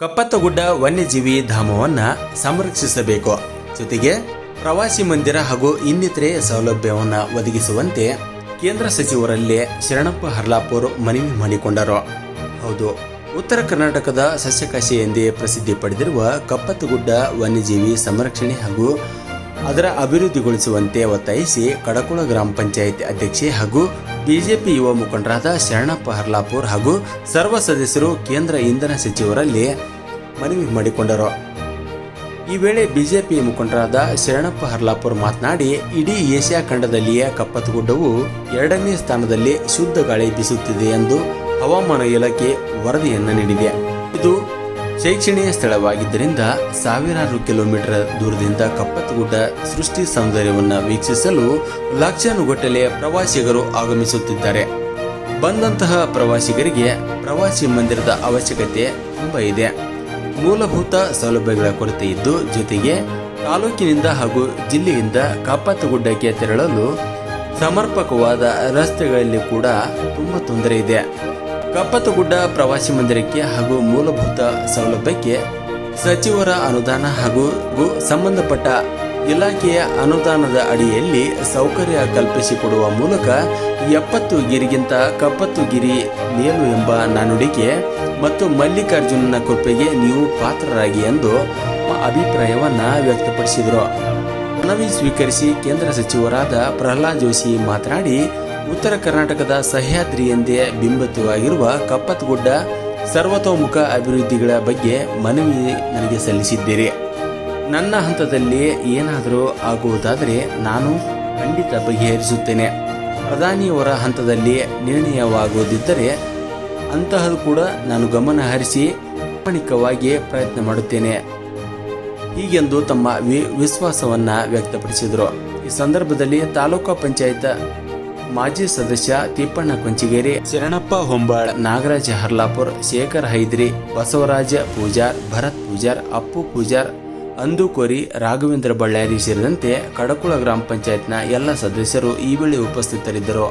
ಕಪ್ಪತ್ತಗುಡ್ಡ ವನ್ಯಜೀವಿ ಧಾಮವನ್ನ ಸಂರಕ್ಷಿಸಬೇಕು. ಜೊತೆಗೆ ಪ್ರವಾಸಿ ಮಂದಿರ ಹಾಗೂ ಇನ್ನಿತರೆ ಸೌಲಭ್ಯವನ್ನ ಒದಗಿಸುವಂತೆ ಕೇಂದ್ರ ಸಚಿವರಲ್ಲಿ ಶರಣಪ್ಪ ಹರ್ಲಾಪುರ್ ಮನವಿ ಮಾಡಿಕೊಂಡರು. ಹೌದು, ಉತ್ತರ ಕರ್ನಾಟಕದ ಸಸ್ಯಕಾಶಿ ಎಂದೇ ಪ್ರಸಿದ್ಧಿ ಪಡೆದಿರುವ ಕಪ್ಪತ್ತಗುಡ್ಡ ವನ್ಯಜೀವಿ ಸಂರಕ್ಷಣೆ ಹಾಗೂ ಅದರ ಅಭಿವೃದ್ಧಿಗೊಳಿಸುವಂತೆ ಒತ್ತಾಯಿಸಿ ಕಡಕುಳ ಗ್ರಾಮ ಪಂಚಾಯತ್ ಅಧ್ಯಕ್ಷೆ ಹಾಗೂ ಬಿಜೆಪಿ ಯುವ ಮುಖಂಡರಾದ ಶರಣಪ್ಪ ಹರ್ಲಾಪುರ್ ಹಾಗೂ ಸರ್ವ ಸದಸ್ಯರು ಕೇಂದ್ರ ಇಂಧನ ಸಚಿವರಲ್ಲಿ ಮನವಿ ಮಾಡಿಕೊಂಡರು. ಈ ವೇಳೆ ಬಿಜೆಪಿ ಮುಖಂಡರಾದ ಶರಣಪ್ಪ ಹರ್ಲಾಪುರ್ ಮಾತನಾಡಿ, ಇಡೀ ಏಷ್ಯಾ ಖಂಡದಲ್ಲಿಯೇ ಕಪ್ಪತಗುಡ್ಡವು ಎರಡನೇ ಸ್ಥಾನದಲ್ಲಿ ಶುದ್ಧ ಗಾಳಿ ಬೀಸುತ್ತಿದೆ ಎಂದು ಹವಾಮಾನ ಇಲಾಖೆ ವರದಿಯನ್ನು ನೀಡಿದೆ. ಇದು ಶೈಕ್ಷಣಿಕ ಸ್ಥಳವಾಗಿದ್ದರಿಂದ ಸಾವಿರಾರು ಕಿಲೋಮೀಟರ್ ದೂರದಿಂದ ಕಪ್ಪತ್ತಗುಡ್ಡ ಸೃಷ್ಟಿ ಸೌಂದರ್ಯವನ್ನು ವೀಕ್ಷಿಸಲು ಲಕ್ಷಾನುಗಟ್ಟಲೆ ಪ್ರವಾಸಿಗರು ಆಗಮಿಸುತ್ತಿದ್ದಾರೆ. ಬಂದಂತಹ ಪ್ರವಾಸಿಗರಿಗೆ ಪ್ರವಾಸಿ ಮಂದಿರದ ಅವಶ್ಯಕತೆ ತುಂಬ ಇದೆ. ಮೂಲಭೂತ ಸೌಲಭ್ಯಗಳ ಕೊರತೆ ಇದ್ದು ಜೊತೆಗೆ ತಾಲೂಕಿನಿಂದ ಹಾಗೂ ಜಿಲ್ಲೆಯಿಂದ ಕಪ್ಪತ್ತಗುಡ್ಡಕ್ಕೆ ತೆರಳಲು ಸಮರ್ಪಕವಾದ ರಸ್ತೆಗಳಲ್ಲಿ ಕೂಡ ತುಂಬ ತೊಂದರೆ ಇದೆ. ಕಪ್ಪತ್ತಗುಡ್ಡ ಪ್ರವಾಸಿ ಮಂದಿರಕ್ಕೆ ಹಾಗೂ ಮೂಲಭೂತ ಸೌಲಭ್ಯಕ್ಕೆ ಸಚಿವರ ಅನುದಾನ ಹಾಗೂ ಸಂಬಂಧಪಟ್ಟ ಇಲಾಖೆಯ ಅನುದಾನದ ಅಡಿಯಲ್ಲಿ ಸೌಕರ್ಯ ಕಲ್ಪಿಸಿಕೊಡುವ ಮೂಲಕ ಎಪ್ಪತ್ತು ಗಿರಿಗಿಂತ ಕಪ್ಪತ್ತು ಗಿರಿ ಮೇಲು ಎಂಬ ನಾನುಡಿಗೆ ಮತ್ತು ಮಲ್ಲಿಕಾರ್ಜುನನ ಕೃಪೆಗೆ ನೀವು ಪಾತ್ರರಾಗಿ ಎಂದು ಅಭಿಪ್ರಾಯವನ್ನು ವ್ಯಕ್ತಪಡಿಸಿದರು. ಮನವಿ ಸ್ವೀಕರಿಸಿ ಕೇಂದ್ರ ಸಚಿವರಾದ ಪ್ರಹ್ಲಾದ್ ಜೋಶಿ ಮಾತನಾಡಿ ಉತ್ತರ ಕರ್ನಾಟಕದ ಸಹ್ಯಾದ್ರಿ ಎಂದೇ ಬಿಂಬಿತವಾಗಿರುವ ಕಪ್ಪತ್ಗುಡ್ಡ ಸರ್ವತೋಮುಖ ಅಭಿವೃದ್ಧಿಗಳ ಬಗ್ಗೆ ಮನವಿ ನನಗೆ ಸಲ್ಲಿಸಿದ್ದೀರಿ. ನನ್ನ ಹಂತದಲ್ಲಿ ಏನಾದರೂ ಆಗುವುದಾದರೆ ನಾನು ಖಂಡಿತ ಬಗೆಹರಿಸುತ್ತೇನೆ. ಪ್ರಧಾನಿಯವರ ಹಂತದಲ್ಲಿ ನಿರ್ಣಯವಾಗುವುದಿದ್ದರೆ ಅಂತಹದ್ದು ಕೂಡ ನಾನು ಗಮನ ಹರಿಸಿ ಪ್ರಾಮಾಣಿಕವಾಗಿ ಪ್ರಯತ್ನ ಮಾಡುತ್ತೇನೆ. ಹೀಗೆಂದು ತಮ್ಮ ವಿಶ್ವಾಸವನ್ನ ವ್ಯಕ್ತಪಡಿಸಿದರು. ಈ ಸಂದರ್ಭದಲ್ಲಿ ತಾಲೂಕು ಪಂಚಾಯತ್ ಮಾಜಿ ಸದಸ್ಯ ತಿಪ್ಪಣ್ಣ ಕೊಂಚಿಗೇರಿ ಶರಣಪ್ಪ ಹೊಂಬಾಳ್ ನಾಗರಾಜ ಹರ್ಲಾಪುರ್ ಶೇಖರ್ ಹೈದ್ರಿ ಬಸವರಾಜ ಪೂಜಾರ್ ಭರತ್ ಪೂಜಾರ್ ಅಪ್ಪು ಪೂಜಾರ್ ಅಂದುಕೋರಿ ರಾಘವೇಂದ್ರ ಬಳ್ಳಾರಿ ಸೇರಿದಂತೆ ಕಡಕುಳ ಗ್ರಾಮ ಪಂಚಾಯತ್ನ ಎಲ್ಲ ಸದಸ್ಯರು ಈ ವೇಳೆ ಉಪಸ್ಥಿತರಿದ್ದರು.